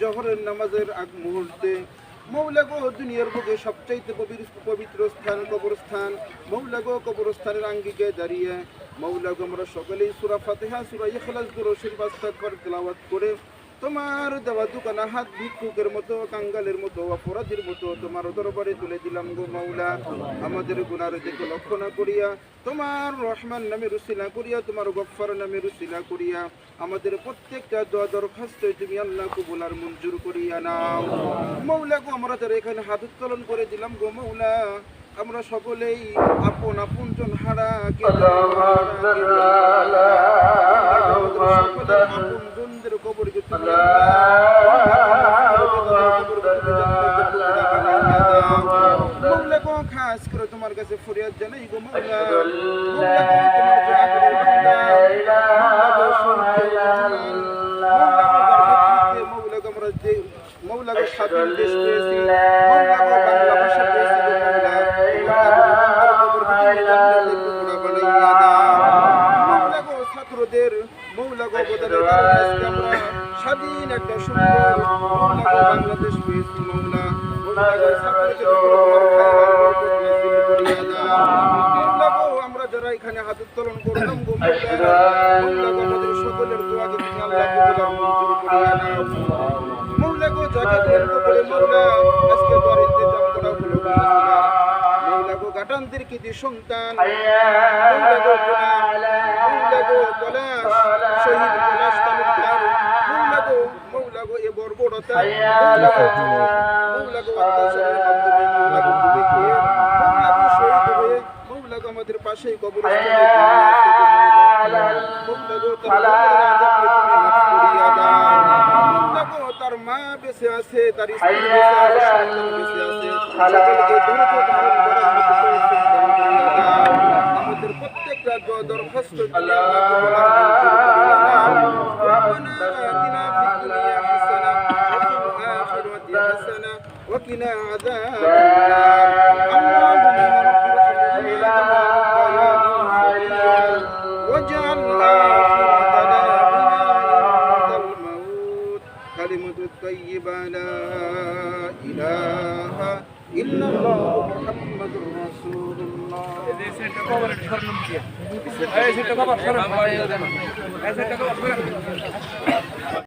জহরের নামাজের আগ মুহূর্তে মৌলা দুনিয়ার বুকে সবচাইতে পবিত্র পবিত্র স্থান, কবরস্থান। মৌলা কবরস্থানের আঙ্গিকে দাঁড়িয়ে। মৌলা আমরা সকলেই সুরা ফাতেহা, সুরা ইখলাস শরীফ আস্তাগফার তেলাওয়াত করে তোমার দেওয়া দোকানা হাত ভিক্ষুকের মতো, কাঙ্গালের মতো, অপরাধীর মতো তোমার দরবারে তুলে দিলাম গো মাওলা। আমাদের গুনার দিকে লক্ষ্য না করিয়া, তোমার রহমান নামে রুসিলা করিয়া, তোমার গফফার নামে রুসিলা করিয়া, আমাদের প্রত্যেকটা দোয়া দরখাস্ত তুমি আল্লাহ কবুলার মঞ্জুর করিয়া নাও। মৌলা গো, আমরা যারা এখানে হাত উত্তোলন করে দিলাম গো মৌলা আমরা সকলেই আপন আপন জন হারা কে খাস করে তোমার কাছে ফরিয়াদ জানাই গো মৌলা তোমার যে আগের বান্দা মৌলা গো শুনতে মৌলা গো বরকত মৌলা গো আমরা যে মৌলা গো স্বাধীন ছাত্রদের মৌলা গো বদলের কারণে আমরা স্বাধীন একটা সুন্দর বাংলাদেশ পেয়েছি, মৌলা মৌলা গো ছাত্রদের উপর তোমার খায়ের বরকত নসিব করিয়া দাও। মৌলা গো আমরা যারা এখানে হাত উত্তোলন করলাম, গো মৌলা মৌলা গো আমাদের সকলের দোয়াকে তুমি আল্লাহ মঞ্জুর করিয়া নাও মৌলা গো জায়গা গ্রহণ মৌলা, আজকে তোর ইন্তজাম করা হলো গো মৌলা। মৌলা গো গাটান্তের কৃতি সন্তান আমাদের পাশেই তার মা বেঁচে আছে তার আমাদের প্রত্যেকটা দরখাস্ত আল্লাহ। وقنا عذاب النار اللهم رب ارحمهما كما ربياني صغيرا واجعل آخر كلامنا عند الموت كلمة الطيبة لا إله إلا الله محمد رسول الله এই সেটটা কভার সরানো দিয়ে এই সেটটা কভার সরানো